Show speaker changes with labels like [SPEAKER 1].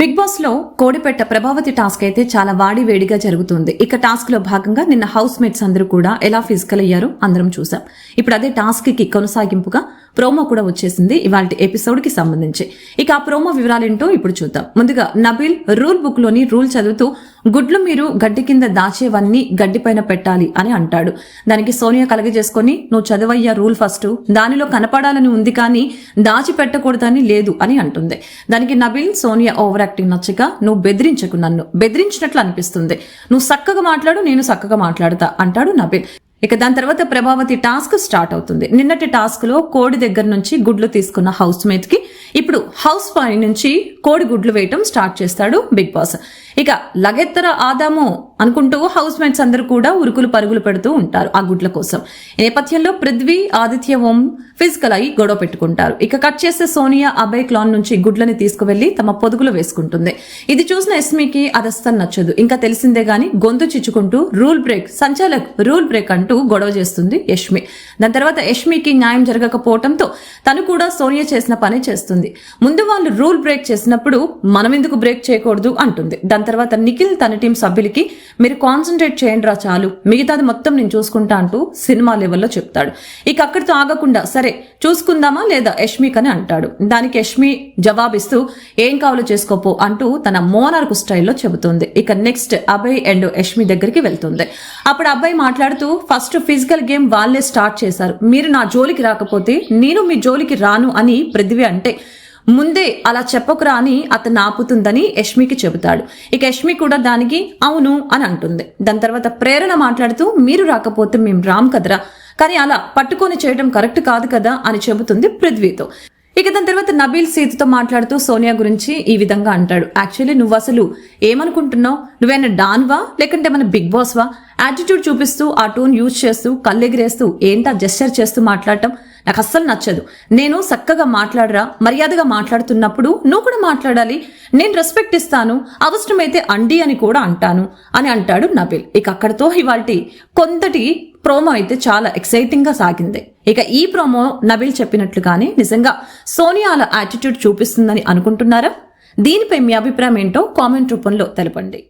[SPEAKER 1] Big బాస్లో కోడిపెట్ట Prabhavati task అయితే చాలా వాడి వేడిగా జరుగుతుంది. ఇక టాస్క్లో భాగంగా నిన్న హౌస్ మేట్స్ అందరూ కూడా ఎలా ఫిజికల్ అయ్యారో అందరం చూసాం. ఇప్పుడు అదే టాస్క్కి కొనసాగింపుగా ప్రోమో కూడా వచ్చేసింది ఇవాళ ఎపిసోడ్కి సంబంధించి. ఇక ఆ ప్రోమో వివరాలేంటో ఇప్పుడు చూద్దాం. ముందుగా నబిల్ రూల్ బుక్లోని రూల్ చదువుతూ గుడ్లు మీరు గడ్డి కింద దాచేవన్నీ గడ్డి పైన పెట్టాలి అని అంటాడు. దానికి సోనియా కలగజేసుకొని నువ్వు చదవయ్యా రూల్ ఫస్ట్. దానిలో కనపడాలని ఉంది కానీ దాచి పెట్టకూడదని లేదు అని అంటుంది. దానికి నబిల్ సోనియా ఓవర్ యాక్టింగ్ నచ్చక నువ్వు బెదిరించకు నన్ను. బెదిరించినట్లు అనిపిస్తుంది. నువ్వు చక్కగా మాట్లాడు నేను చక్కగా మాట్లాడతా అంటాడు నబిల్. ఇక దాని తర్వాత ప్రభావతి టాస్క్ స్టార్ట్ అవుతుంది. నిన్నటి టాస్క్లో కోడి దగ్గర నుంచి గుడ్లు తీసుకున్న హౌస్ మేట్కి ఇప్పుడు హౌస్ పై నుంచి కోడి గుడ్లు వేయటం స్టార్ట్ చేస్తాడు బిగ్ బాస్. ఇక లగెత్తర ఆదాము అనుకుంటూ హౌస్ మేట్స్ అందరూ కూడా ఉరుకులు పరుగులు పెడుతూ ఉంటారు ఆ గుడ్ల కోసం. ఈ నేపథ్యంలో పృథ్వీ ఆదిత్య ఓం ఫిజికల్ అయి గొడవ పెట్టుకుంటారు. ఇక కట్ చేస్తే సోనియా అభయ్ క్లాన్ నుంచి గుడ్లని తీసుకువెళ్ళి తమ పొదుగులు వేసుకుంటుంది. ఇది చూసిన ఎస్మికి అది అస్సలు నచ్చదు. ఇంకా తెలిసిందే గాని గొంతు చిచ్చుకుంటూ రూల్ బ్రేక్ సంచాలక్ రూల్ బ్రేక్ అంటూ గొడవ చేస్తుంది యష్మి. దాని తర్వాత యష్మికి న్యాయం జరగకపోవడంతో తను కూడా సోనియా చేసిన పని చేస్తుంది. ముందు వాళ్ళు రూల్ బ్రేక్ చేసినప్పుడు మనం ఎందుకు బ్రేక్ చేయకూడదు అంటుంది. దాని తర్వాత నిఖిల్ తన టీం సభ్యులకి మీరు కాన్సన్ట్రేట్ చేయండి రా చాలు. మిగతాది మొత్తం నేను చూసుకుంటా అంటూ సినిమా లెవెల్లో చెప్తాడు. ఇక అక్కడితో ఆగకుండా సరే చూసుకుందామా లేదా యష్మిక్ అని అంటాడు. దానికి యష్మి జవాబిస్తూ ఏం కావాలో చేసుకోపో అంటూ తన మోనార్కు స్టైల్లో చెబుతుంది. ఇక నెక్స్ట్ అభయ్ అండ్ యష్మి దగ్గరికి వెళ్తుంది. అప్పుడు అబ్బాయి మాట్లాడుతూ ఫస్ట్ ఫిజికల్ గేమ్ వాళ్ళే స్టార్ట్ చేశారు. మీరు నా జోలికి రాకపోతే నేను మీ జోలికి రాను అని పృథ్వీ అంటే ముందే అలా చెప్పకురా అని అతను ఆపుతుందని యష్మికి చెబుతాడు. ఇక యష్మి కూడా దానికి అవును అని అంటుంది. దాని తర్వాత ప్రేరణ మాట్లాడుతూ మీరు రాకపోతే మేము రామ్ కదరా. కానీ అలా పట్టుకొని చేయడం కరెక్ట్ కాదు కదా అని చెబుతుంది పృథ్వీతో. ఇక దాని తర్వాత నబీల్ సీతతో మాట్లాడుతూ సోనియా గురించి ఈ విధంగా అంటాడు. యాక్చువల్లీ నువ్వు అసలు ఏమనుకుంటున్నావు? నువ్వైనా డాన్వా లేకుంటే మన బిగ్ బాస్ వా? యాటిట్యూడ్ చూపిస్తూ ఆ టోన్ యూజ్ చేస్తూ కళ్ళెగిరేస్తూ ఏంటా జెస్చర్ చేస్తూ మాట్లాడటం? నాకు అస్సలు నచ్చదు. నేను చక్కగా మాట్లాడరా మర్యాదగా మాట్లాడుతున్నప్పుడు నువ్వు కూడా మాట్లాడాలి. నేను రెస్పెక్ట్ ఇస్తాను అవసరమైతే అండి అని కూడా అంటాను అని అంటాడు నబిల్. ఇక అక్కడతో ఇవాల్టి కొంతటి ప్రోమో అయితే చాలా ఎక్సైటింగ్గా సాగింది. ఇక ఈ ప్రోమో నబిల్ చెప్పినట్లుగానే నిజంగా సోనియాల యాటిట్యూడ్ చూపిస్తుందని అనుకుంటున్నారా? దీనిపై మీ అభిప్రాయం ఏంటో కామెంట్ రూపంలో తెలపండి.